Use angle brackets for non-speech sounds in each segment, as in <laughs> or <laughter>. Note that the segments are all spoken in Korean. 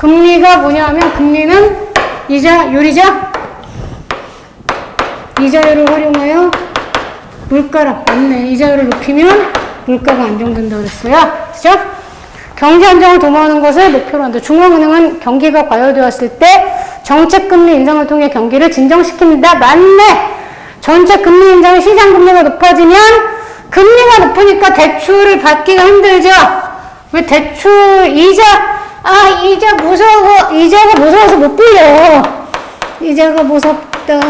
금리가 뭐냐면 금리는 이자율이죠. 이자율을 활용하여 물가를 맞네. 이자율을 높이면 물가가 안정된다 그랬어요. 그죠? 경제 안정을 도모하는 것을 목표로 한다. 중앙은행은 경기가 과열되었을 때 정책 금리 인상을 통해 경기를 진정시킵니다. 맞네. 전체 금리 인상 시장 금리가 높아지면 금리가 높으니까 대출을 받기가 힘들죠. 왜 대출 이자 아 이자 무서워 이자가 무서워서 못 빌려. 이자가 무섭다.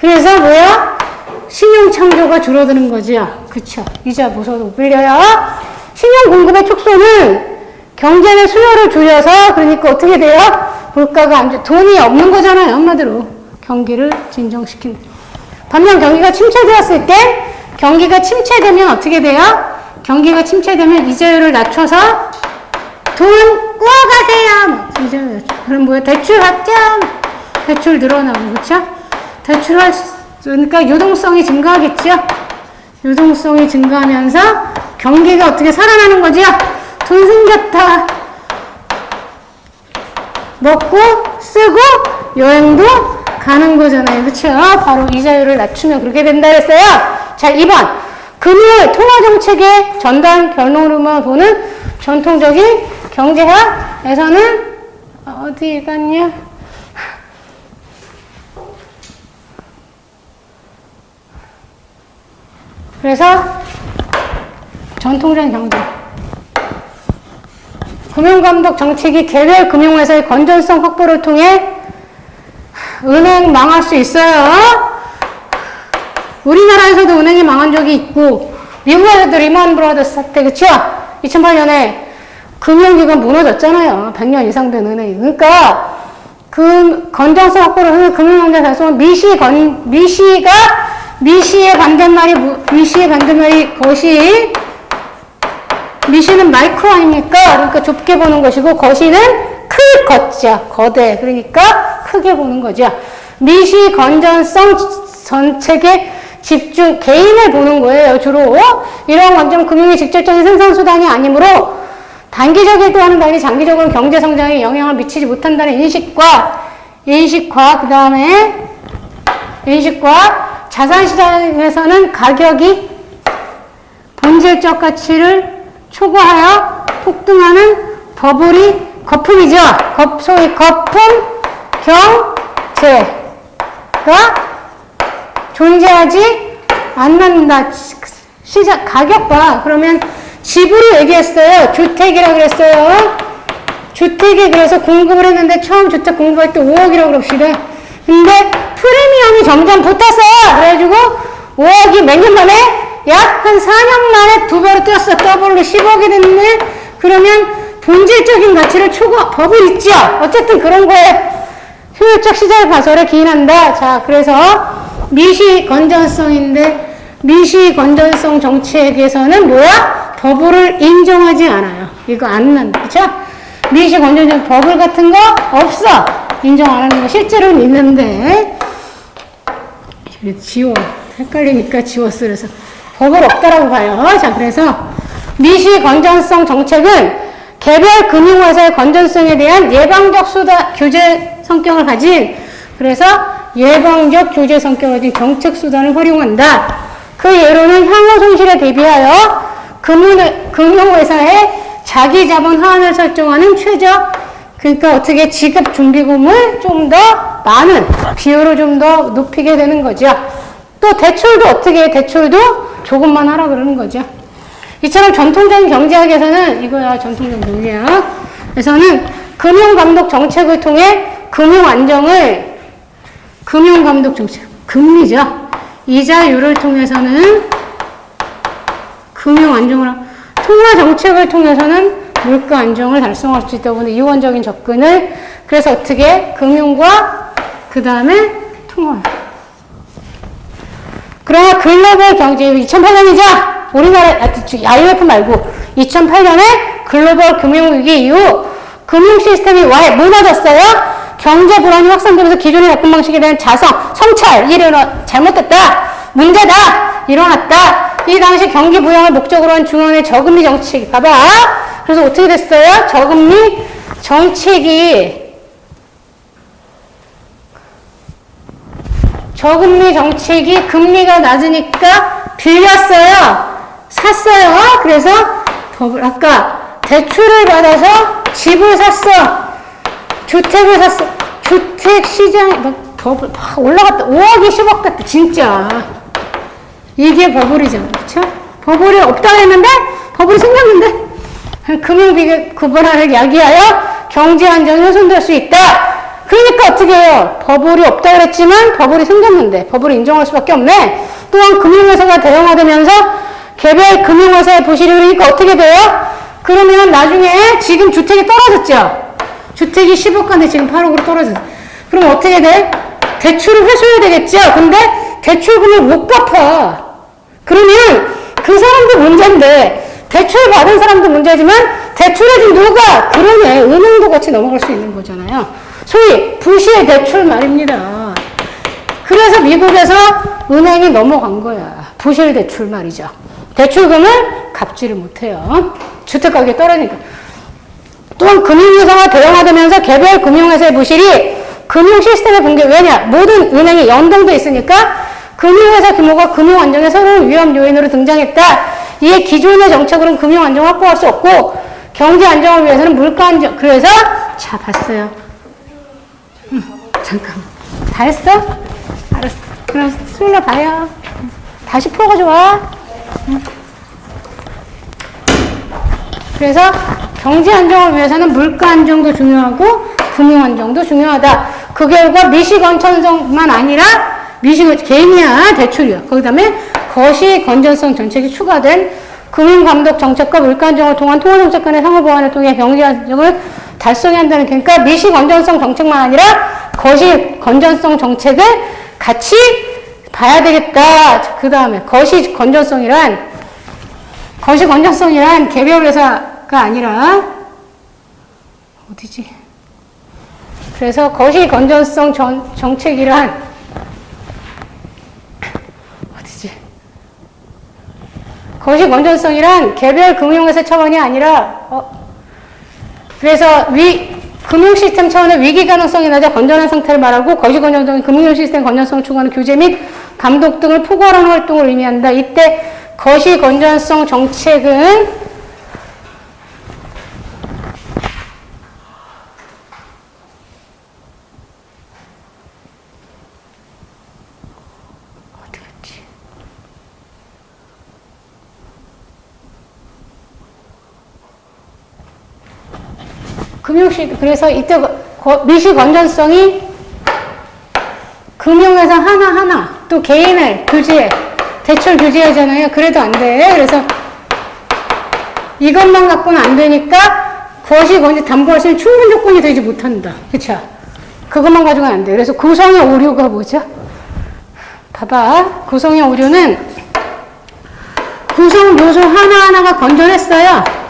그래서 뭐야? 신용 창조가 줄어드는 거죠. 그쵸? 이자 무서워서 못 빌려요. 신용 공급의 축소는 경제의 수요를 줄여서 그러니까 어떻게 돼요? 물가가 안 좋, 돈이 없는 거잖아요. 한마디로. 경기를 진정시킨. 반면 경기가 침체되었을 때 경기가 침체되면 어떻게 돼요? 경기가 침체되면 이자율을 낮춰서 돈 꾸어가세요. 낮춰. 그럼 뭐야? 대출 받죠? 대출 늘어나고 그렇죠? 대출할 수- 그러니까 유동성이 증가하겠죠? 유동성이 증가하면서 경기가 어떻게 살아나는 거죠? 돈 생겼다. 먹고 쓰고 여행도 가는 거잖아요. 그렇죠? 바로 이자율을 낮추면 그렇게 된다 그랬어요. 자, 2번. 금융 통화 정책의 전단 결론으로만 보는 전통적인 경제학에서는 어디 갔냐? 그래서 전통적인 경제. 금융감독 정책이 개별 금융회사의 건전성 확보를 통해 은행 망할 수 있어요. 우리나라에서도 은행이 망한 적이 있고 미국에서도 리먼 브라더스 사태 그쵸? 2008년에 금융기관 무너졌잖아요. 100년 이상 된 은행이. 그러니까 그 건전성 확보를 금융경제 달성은 미시 건 미시가 미시의 반대말이 뭐- 미시의 반대말이 것이 미시는 마이크로 아닙니까? 그러니까 좁게 보는 것이고 거시는 클 걷자 거대 그러니까 크게 보는 거죠. 미시 건전성 전책에 집중 개인을 보는 거예요 주로 이러한 관점 금융의 직접적인 생산 수단이 아니므로 단기적이고와는 달리 장기적으로 경제 성장에 영향을 미치지 못한다는 인식과 인식과 그 다음에 인식과 자산 시장에서는 가격이 본질적 가치를 초과하여 폭등하는 버블이 거품이죠. 거, 소위 거품 경제가 존재하지 않는다. 시장 가격 봐. 그러면 집으로 얘기했어요. 주택이라고 그랬어요. 주택이 그래서 공급을 했는데 처음 주택 공급할 때 5억이라고 그럽시다. 근데 프리미엄이 점점 붙었어요. 그래가지고 5억이 몇 년 만에 약 한 4년 만에 두 배로 뛰었어. 더블로 10억이 됐네. 그러면 본질적인 가치를 초과, 법을 있죠. 어쨌든 그런 거에 효율적 시장의 가설에 기인한다. 자, 그래서 미시 건전성인데 미시 건전성 정책에서는 뭐야? 버블을 인정하지 않아요. 이거 안 난다. 그쵸? 미시 건전성 버블 같은 거 없어. 인정 안 하는 거 실제로는 있는데. 지워. 헷갈리니까 지웠어. 그래서 버블 없다라고 봐요. 자, 그래서 미시 건전성 정책은 개별 금융회사의 건전성에 대한 예방적 수다, 규제 성격을 가진 그래서 예방적 규제 성격을 가진 정책 수단을 활용한다. 그 예로는 향후 손실에 대비하여 금융, 금융회사의 자기 자본 하한을 설정하는 최저 그러니까 어떻게 지급 준비금을 좀 더 많은 비율을 좀 더 높이게 되는 거죠. 또 대출도 어떻게 해? 대출도 조금만 하라 그러는 거죠. 이처럼 전통적인 경제학에서는 이거야 전통적인 경제학에서는 금융감독 정책을 통해 금융 안정을 금융감독 정책 금리죠. 이자율을 통해서는 금융 안정을 하- 통화 정책을 통해서는 물가 안정을 달성할 수 있다고 하는 이원적인 접근을 그래서 어떻게 금융과 그 다음에 통화 그러나 글로벌 경제 2008년이죠. 우리나라 아, IMF 말고 2008년에 글로벌 금융위기 이후 금융 시스템이 와 무너졌어요. 경제 불안이 확산되면서 기존의 접근 방식에 대한 자성, 성찰, 일어나 잘못됐다, 문제다, 일어났다. 이 당시 경기 부양을 목적으로 한 중앙의 저금리 정책일까봐. 그래서 어떻게 됐어요? 저금리 정책이 저금리 정책이 금리가 낮으니까 빌렸어요. 샀어요. 그래서 아까 대출을 받아서 집을 샀어. 주택을 샀어. 주택 시장, 막막 올라갔다. 5억이 10억 갔다. 진짜. 이게 버블이잖아. 그쵸? 버블이 없다 그랬는데, 버블이 생겼는데, 금융비교 구분화를 야기하여 경제 안정을 훼손될 수 있다. 그러니까 어떻게 해요? 버블이 없다 그랬지만 버블이 생겼는데 버블을 인정할 수밖에 없네. 또한 금융회사가 대형화되면서 개별 금융회사의 부실이 그러니까 어떻게 돼요? 그러면 나중에 지금 주택이 떨어졌죠? 주택이 10억간데 지금 8억으로 떨어졌어. 그럼 어떻게 돼? 대출을 회수해야 되겠죠? 근데 대출금을 못 갚아. 그러면 그 사람도 문제인데 대출 받은 사람도 문제지만 대출해준 누가? 그러네. 은행도 같이 넘어갈 수 있는 거잖아요. 소위 부실 대출 말입니다. 그래서 미국에서 은행이 넘어간 거야. 부실 대출 말이죠. 대출금을 갚지를 못해요. 주택 가격이 떨어지니까. 또한 금융회사가 대형화되면서 개별 금융회사의 부실이 금융 시스템의 붕괴. 왜냐? 모든 은행이 연동돼 있으니까 금융회사 규모가 금융 안정의 새로운 위험 요인으로 등장했다. 이에 기존의 정책으로는 금융 안정 확보할 수 없고 경제 안정을 위해서는 물가 안정. 그래서 자 봤어요. 음, 잠깐. 다 했어? 알았어. 그럼 수일날 봐요. 다시 풀어가지고 와. 응. 그래서 경제 안정을 위해서는 물가 안정도 중요하고 금융 안정도 중요하다. 그 결과 미시건 천성만 아니라 미시건 개인이야 대출이야. 그다음에 거시 건전성 정책이 추가된 금융 감독 정책과 물가 안정을 통한 통화 정책 간의 상호 보완을 통해 경제 안정을 달성해야 한다는 그러니까 미시 건전성 정책만 아니라 거시 건전성 정책을 같이 봐야 되겠다. 그 다음에 거시 건전성이란 거시 건전성이란 개별 회사가 아니라 어디지? 그래서 거시 건전성 전, 정책이란 어디지? 거시 건전성이란 개별 금융회사 차원이 아니라 어, 그래서 위 금융 시스템 차원의 위기 가능성이 낮아 건전한 상태를 말하고 거시 건전성이 금융 시스템 건전성을 추구하는 규제 및 감독 등을 포괄하는 활동을 의미한다. 이때 거시 건전성 정책은 금융시 그래서 이때 거- 미시 건전성이 금융회사 하나하나 또 개인을 규제 대출 규제하잖아요. 그래도 안 돼. 그래서 이것만 갖고는 안 되니까 거시 건지 담보할 수 있는 충분 조건이 되지 못한다. 그쵸? 그것만 가지고는 안 돼. 그래서 구성의 오류가 뭐죠? 봐봐. 구성의 오류는 구성 요소 하나하나가 건전했어요.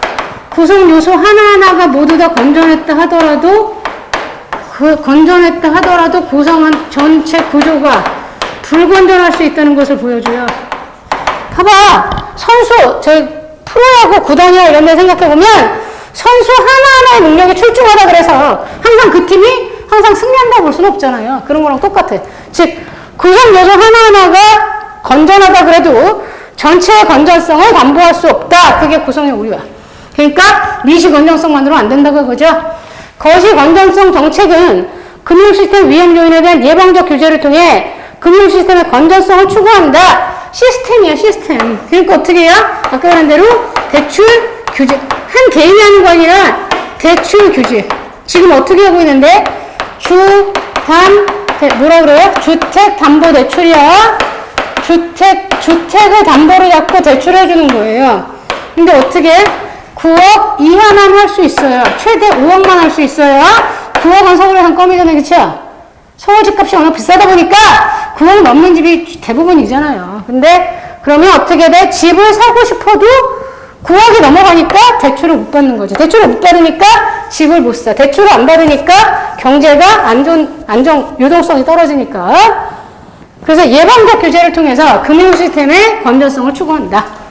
구성 요소 하나하나가 모두 다 건전했다 하더라도 그 건전했다 하더라도 구성한 전체 구조가 불건전할 수 있다는 것을 보여줘요. 봐봐. 선수, 저희 프로야구 구단이나 이런 데 생각해보면 선수 하나하나의 능력이 출중하다 그래서 항상 그 팀이 항상 승리한다고 볼 수는 없잖아요. 그런 거랑 똑같아. 즉, 구성 요소 하나하나가 건전하다 그래도 전체의 건전성을 담보할 수 없다. 그게 구성의 오류야. 그러니까 미시 건전성만으로 안 된다고 그거죠. 거시 건전성 정책은 금융 시스템 위험 요인에 대한 예방적 규제를 통해 금융 시스템의 건전성을 추구한다. 시스템이야, 시스템. 그러니까 어떻게 해요? 아까 말한 대로 대출 규제. 한 개인이 하는 거 아니라 대출 규제. 지금 어떻게 하고 있는데? 주, 담, 대, 뭐라 그래요? 주택 담보 대출이야. 주택, 주택을 담보로 잡고 대출해 주는 거예요. 근데 어떻게? 9억 이하만 할 수 있어요. 최대 5억만 할 수 있어요. 9억은 서울에 한 껌이잖아요. 그쵸? 서울 집값이 워낙 비싸다 보니까 9억 넘는 집이 대부분이잖아요. 근데 그러면 어떻게 돼? 집을 사고 싶어도 9억이 넘어가니까 대출을 못 받는 거죠. 대출을 못 받으니까 집을 못 사. 대출을 안 받으니까 경제가 안전, 안정, 유동성이 떨어지니까. 그래서 예방적 규제를 통해서 금융 시스템의 건전성을 추구한다.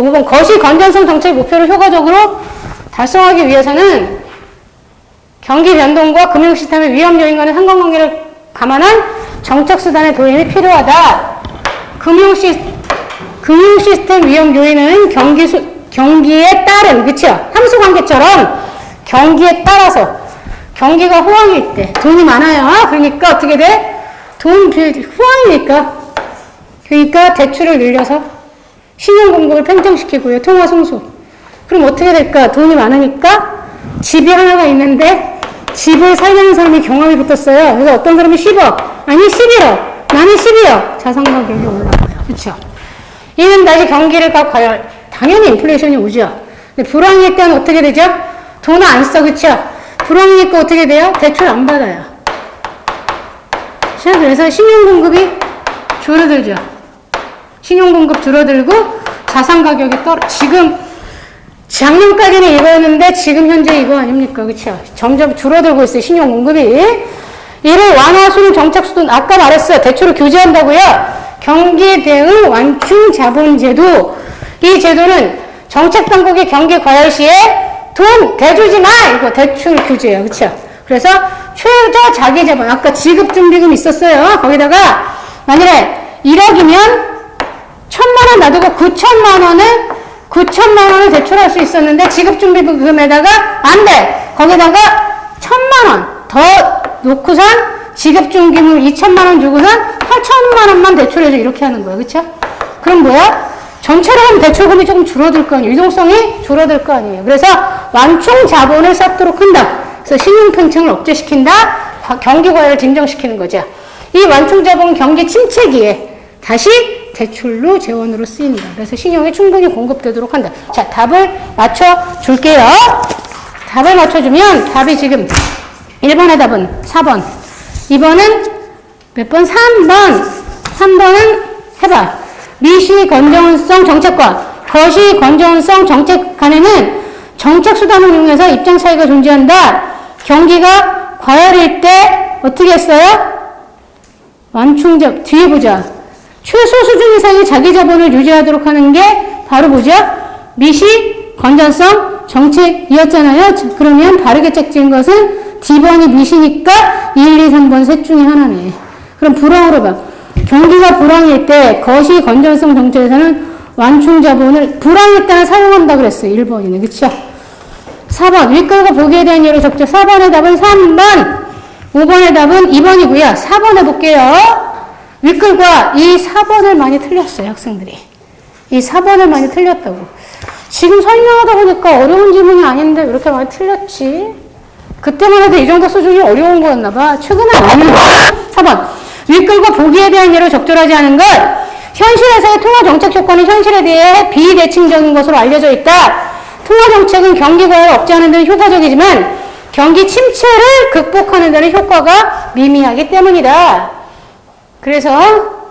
5번 거시 건전성 정책 목표를 효과적으로 달성하기 위해서는 경기 변동과 금융 시스템의 위험 요인과는 상관관계를 감안한 정책 수단의 도입이 필요하다. 금융 시 금융 시스템 위험 요인은 경기 수, 경기에 따른 그쵸? 함수 관계처럼 경기에 따라서 경기가 호황일 때 돈이 많아요. 그러니까 어떻게 돼? 돈 빌, 호황이니까 그러니까 대출을 늘려서 신용 공급을 팽창시키고요. 통화 성수. 그럼 어떻게 될까? 돈이 많으니까 집이 하나가 있는데 집을 살려는 사람이 경험이 붙었어요. 그래서 어떤 사람이 10억, 아니 11억, 나는 12억. 자산 가격이 올라가요. 그렇죠? 이는 다시 경기를 가 과열. 당연히 인플레이션이 오죠. 근데 불황일 때는 어떻게 되죠? 돈을 안 써, 그렇죠? 불황이니까 어떻게 돼요? 대출 안 받아요. 자, 그래서 신용 공급이 줄어들죠. 신용 공급 줄어들고 자산 가격이 떨어. 지금 작년까지는 이거였는데 지금 현재 이거 아닙니까? 그렇죠? 점점 줄어들고 있어요. 신용 공급이. 이를 완화하수는 정책 수준 아까 말했어요. 대출을 규제한다고요. 경기 대응 완충 자본 제도. 이 제도는 정책 당국이 경기 과열 시에 돈 대주지 마 이거 대출 규제예요. 그렇죠? 그래서 최저 자기 자본 아까 지급 준비금 있었어요. 거기다가 만일에 1억이면 원 놔두고 9천만 원을 9천만 원을 대출할 수 있었는데 지급준비금에다가 안 돼. 거기다가 천만 원 더 놓고선 지급준비금 2천만 원 주고선 8천만 원만 대출해줘 이렇게 하는 거야. 그쵸? 그럼 뭐야? 전체로 하면 대출금이 조금 줄어들 거 아니에요. 유동성이 줄어들 거 아니에요. 그래서 완충 자본을 쌓도록 한다. 그래서 신용 팽창을 억제시킨다. 과- 경기 과열을 진정시키는 거죠. 이 완충 자본은 경기 침체기에 다시 대출로 재원으로 쓰인다. 그래서 신용이 충분히 공급되도록 한다. 자, 답을 맞춰 줄게요. 답을 맞춰주면 답이 지금 1번의 답은 4번. 2번은 몇 번? 3번. 3번은 해봐. 미시 건전성 정책과 거시 건전성 정책 간에는 정책 수단을 이용해서 입장 차이가 존재한다. 경기가 과열일 때 어떻게 했어요? 완충적 뒤에 보자. 최소 수준 이상의 자기 자본을 유지하도록 하는 게 바로 보자. 미시 건전성 정책이었잖아요. 자, 그러면 바르게 짝지은 것은 D번이 미시니까 1, 2, 3번 셋 중에 하나네. 그럼 불황으로 봐. 경기가 불황일 때 거시 건전성 정책에서는 완충 자본을 불황일 때는 사용한다 그랬어요. 1번이네. 그쵸? 4번 윗글과 보기에 대한 예로 적죠. 4번의 답은 3번. 5번의 답은 2번이고요. 4번 해볼게요. 윗글과 이 4번을 많이 틀렸어요, 학생들이. 이 4번을 많이 틀렸다고. 지금 설명하다 보니까 어려운 지문이 아닌데 왜 이렇게 많이 틀렸지? 그때만 해도 이 정도 수준이 어려운 거였나 봐. 최근에 거. 4번. 윗글과 보기에 대한 예로 적절하지 않은 것. 현실에서의 통화 정책 효과는 현실에 대해 비대칭적인 것으로 알려져 있다. 통화 정책은 경기 과열 억제하는 데는 효과적이지만 경기 침체를 극복하는 데는 효과가 미미하기 때문이다. 그래서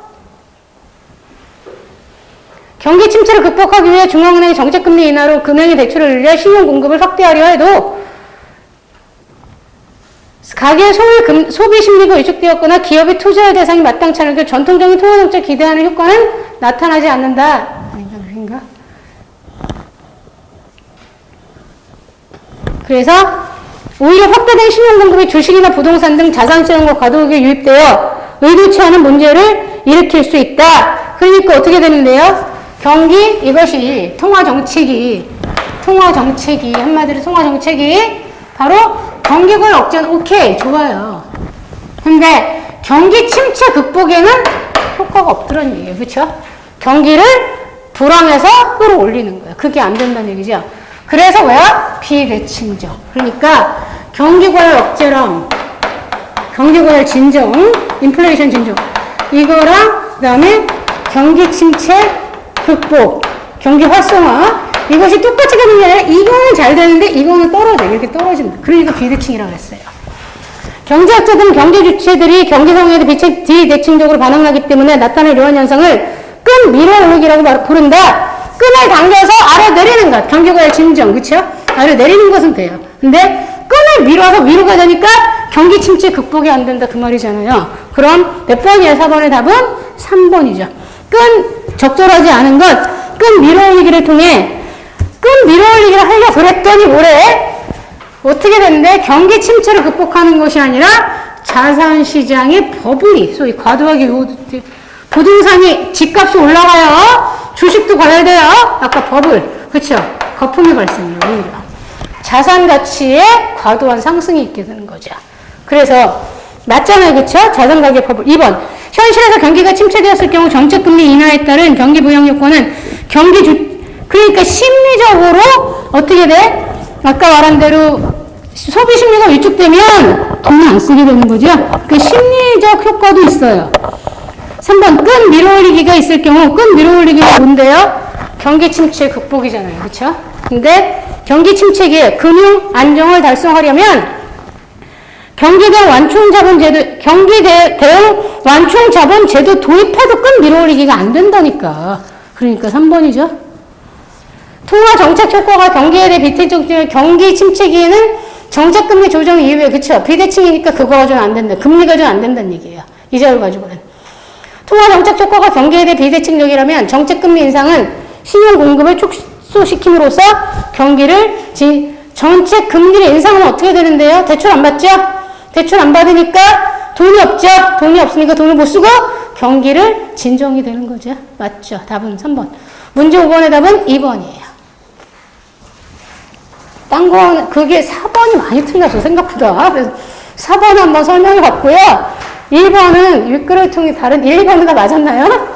경기 침체를 극복하기 위해 중앙은행이 정책금리 인하로 금융의 대출을 늘려 신용 공급을 확대하려 해도 가계 소비, 금, 소비 심리가 위축되었거나 기업이 투자할 대상이 마땅치 않은 게 전통적인 통화 정책 기대하는 효과는 나타나지 않는다. 아닌가? 그래서 오히려 확대된 신용 공급이 주식이나 부동산 등 자산 시장과 과도하게 유입되어 의도치 않은 문제를 일으킬 수 있다. 그러니까 어떻게 되는데요? 경기 이것이 통화 정책이 통화 정책이 한마디로 통화 정책이 바로 경기를 억제는 오케이 좋아요. 근데 경기 침체 극복에는 효과가 없더란 얘기예요. 그렇죠? 경기를 불황에서 끌어올리는 거예요. 그게 안 된다는 얘기죠. 그래서 뭐야? 비대칭적. 그러니까 경기 과열 억제랑 경기 과열 진정, 인플레이션 진정 이거랑 그다음에 경기 침체 극복, 경기 활성화 이것이 똑같이 가는 게 아니라 이거는 잘 되는데 이거는 떨어져 이렇게 떨어진다. 그러니까 비대칭이라고 했어요. 경제학자들은 경제 주체들이 경기 상황에도 비대칭적으로 반응하기 때문에 나타날 이러한 현상을 끈 밀어 올리기라고 말- 부른다. 끈을 당겨서 아래 내리는 것. 경기과의 진정, 그쵸? 아래 내리는 것은 돼요. 근데 끈을 밀어서 위로 가자니까 경기 침체 극복이 안 된다. 그 말이잖아요. 그럼 몇 번이에요? 4번의 답은 3번이죠. 끈 적절하지 않은 것, 끈 밀어 올리기를 통해 끈 밀어 올리기를 하려 그랬더니 뭐래? 어떻게 되는데 경기 침체를 극복하는 것이 아니라 자산 시장의 버블이 소위 과도하게 요- 부동산이 집값이 올라가요. 주식도 과열돼요. 아까 버블 그렇죠. 거품이 발생해요. 자산 가치의 과도한 상승이 있게 되는 거죠. 그래서 맞잖아요. 그렇죠? 자산 가격 버블. 2번. 현실에서 경기가 침체되었을 경우 정책 금리 인하에 따른 경기 부양 요건은 경기 주 그러니까 심리적으로 어떻게 돼? 아까 말한 대로 소비 심리가 위축되면 돈을 안 쓰게 되는 거죠. 그 심리적 효과도 있어요. 3번 끈 밀어올리기가 있을 경우 끈 밀어올리기가 뭔데요? 경기 침체 극복이잖아요. 그렇죠? 근데 경기 침체기에 금융 안정을 달성하려면 경기 대응 완충 자본 제도 경기 대, 대응 완충 자본 제도 도입해도 끈 밀어올리기가 안 된다니까. 그러니까 3번이죠. 통화 정책 효과가 경기에 대해 비대칭 경기 침체기에는 정책 금리 조정 이후에 그쵸 비대칭이니까 그거 가지고는 안 된다. 금리 가지고는 안 된다는 얘기예요. 이 자료 가지고는. 통화 정책 효과가 경기에 대해 비대칭적이라면 정책 금리 인상은 신용 공급을 축소시킴으로써 경기를 지, 정책 금리를 인상하면 어떻게 되는데요? 대출 안 받죠? 대출 안 받으니까 돈이 없죠? 돈이 없으니까 돈을 못 쓰고 경기를 진정이 되는 거죠. 맞죠? 답은 3번. 문제 5번의 답은 2번이에요. 딴 거는 그게 4번이 많이 틀렸어 생각보다. 그래서 4번 한번 설명해 봤고요. 1번은 윗글을 통해 다른 1, 2번은 다 맞았나요?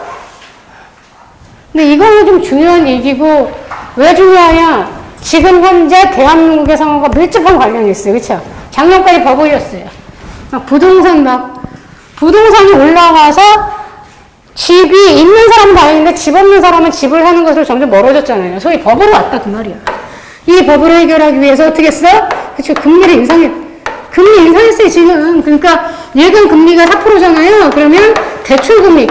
근데 이거는 좀 중요한 얘기고 왜 중요하냐? 지금 현재 대한민국의 상황과 밀접한 관련이 있어요. 그렇죠? 작년까지 버블이었어요. 막 부동산 막 부동산이 올라가서 집이 있는 사람은 다행인데 집 없는 사람은 집을 하는 것으로 점점 멀어졌잖아요. 소위 버블이 왔다 그 말이야. 이 버블을 해결하기 위해서 어떻게 했어? 그쵸 금리를 인상해 금리 인상했어요 지금. 그러니까 예금 금리가 4%잖아요. 그러면 대출 금리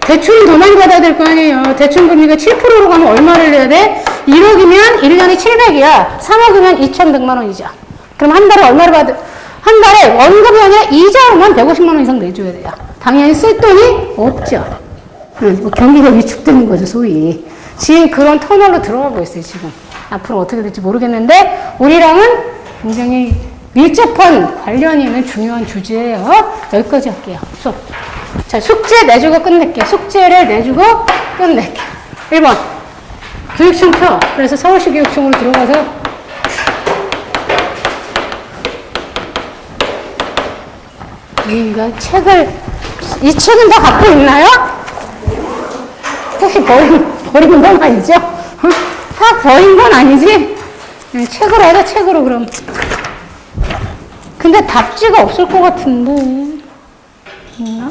대출은 더 많이 받아야 될 거 아니에요. 대출 금리가 7%로 가면 얼마를 내야 돼? 1억이면 1년에 700이야. 3억이면 2,100만 원이죠. 그럼 한 달에 얼마를 받을 한 달에 아니라 이자로만 150만 원 이상 내줘야 돼요. 당연히 쓸 돈이 없죠. 응, 뭐 경기가 위축되는 거죠, 소위. 지금 그런 터널로 들어가고 있어요, 지금. 앞으로 어떻게 될지 모르겠는데, 우리랑은 굉장히 밀접한 관련이 있는 중요한 주제예요. 여기까지 할게요. 수업. 자, 숙제 내주고 끝낼게요. 숙제를 내주고 끝낼게요. 1번. 교육청 표. 그래서 서울시 교육청으로 들어가서 우리가 책을, 이 책은 다 갖고 있나요? 혹시 버린, 버린 건 아니죠? 어? <laughs> 다 버린 건 아니지? 네, 책으로 하자, 책으로 그럼. 근데 답지가 없을 것 같은데. 있나?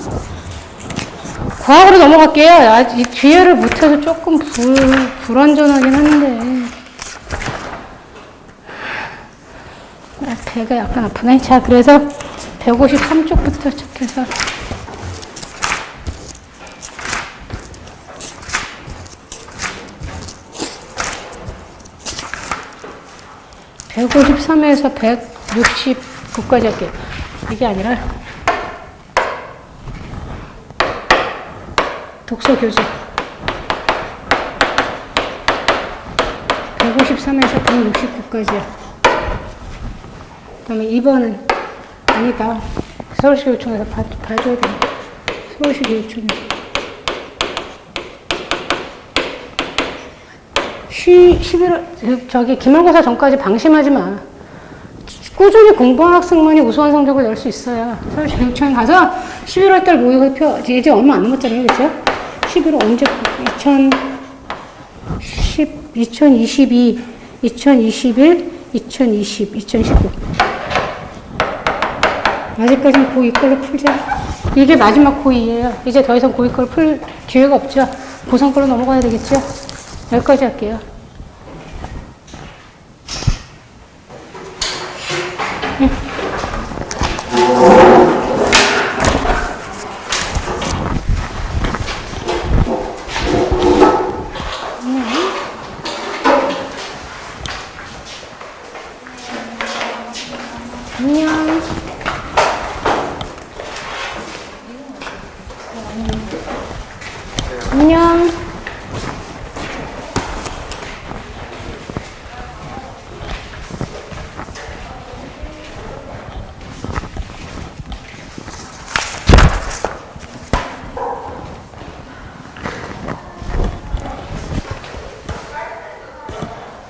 과학으로 넘어갈게요. 아, 이 뒤에를 못해서 조금 불, 불완전하긴 한데. 아, 배가 약간 아프네. 자, 그래서 153쪽부터 시작해서. (153에서) (169까지) 할게요 이게 아니라 독서 교재 153에서 169까지야. 그 다음에 2번은 아니다. 서울시 교육청에서 봐, 봐줘야 돼. 서울시 교육청에서. 시, 11월, 저기 기말고사 전까지 방심하지 마. 꾸준히 공부한 학생만이 우수한 성적을 낼 수 있어요. 서울시 교육청에 가서 11월 달 모의고표, 이제 얼마 안 남았잖아요. 그죠? 11월 언제, 2010, 2022, 2021, 2020, 2019. 아직까지는 고2 걸로 풀자. 이게 마지막 고2예요. 이제 더 이상 고2 걸로 풀 기회가 없죠. 고3 걸로 넘어가야 되겠죠. 여기까지 할게요.